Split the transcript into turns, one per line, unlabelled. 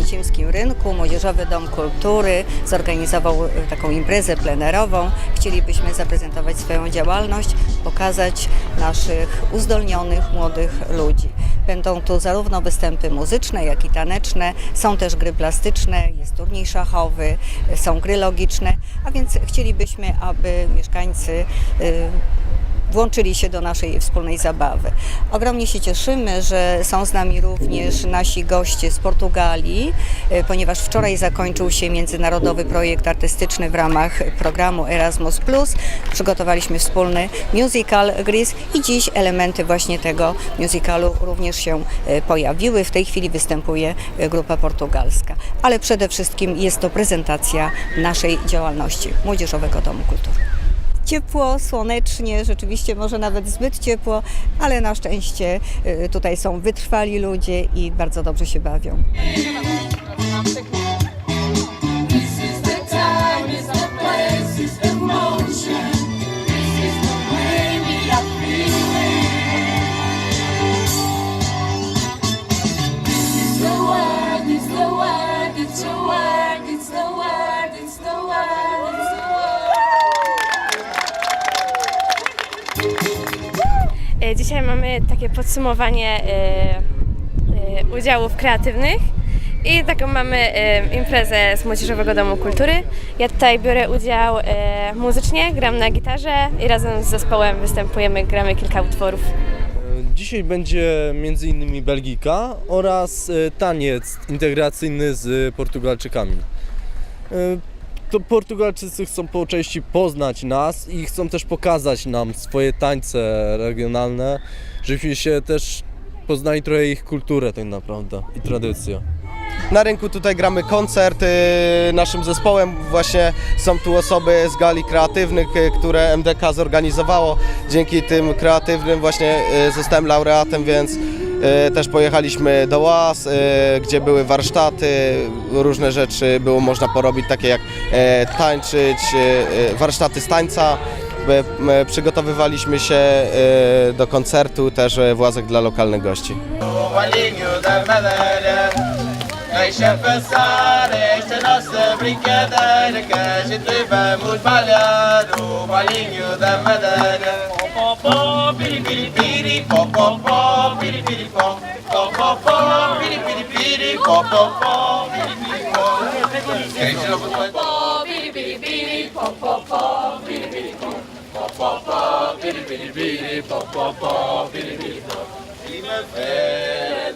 na Oświęcimskim Rynku Młodzieżowy Dom Kultury zorganizował e, taką imprezę plenerową. Chcielibyśmy zaprezentować swoją działalność, pokazać naszych uzdolnionych młodych ludzi. Będą tu zarówno występy muzyczne, jak i taneczne, są też gry plastyczne, jest turniej szachowy, e, są gry logiczne, a więc chcielibyśmy, aby mieszkańcy e, włączyli się do naszej wspólnej zabawy. Ogromnie się cieszymy, że są z nami również nasi goście z Portugalii, e, ponieważ wczoraj zakończył się międzynarodowy projekt artystyczny w ramach programu Erasmus+. Przygotowaliśmy wspólny musical Gris i dziś elementy właśnie tego musicalu również się e, pojawiły. W tej chwili występuje e, grupa portugalska, ale przede wszystkim jest to prezentacja naszej działalności Młodzieżowego Domu Kultury ciepło, słonecznie, rzeczywiście może nawet zbyt ciepło, ale na szczęście y, tutaj są wytrwali ludzie i bardzo dobrze się bawią.
The is the
Dzisiaj mamy takie podsumowanie e, e, udziałów kreatywnych i taką mamy e, imprezę z Młodzieżowego Domu Kultury. Ja tutaj biorę udział e, muzycznie, gram na gitarze i razem z zespołem występujemy, gramy kilka utworów.
Dzisiaj będzie m.in. Belgika oraz e, taniec integracyjny z Portugalczykami. To Portugalczycy chcą po części poznać nas i chcą też pokazać nam swoje tańce regionalne, żebyśmy się też poznali trochę ich kulturę tak naprawdę i tradycję.
Na rynku tutaj gramy koncert y, naszym zespołem. Właśnie są tu osoby z gali kreatywnych, y, które MDK zorganizowało. Dzięki tym kreatywnym właśnie y, zostałem laureatem, więc też pojechaliśmy do łaz, y, gdzie były warsztaty, różne rzeczy było można porobić, takie jak e, tańczyć, warsztaty z tańca. My- my Przygotowywaliśmy się do koncertu też e, w łazach dla lokalnych gości.
piri piri piri po po po piri piri po po po po piri piri piri po po po piri piri po po piri piri
piri po po po piri piri po po po po piri piri piri po po po piri piri po Primavera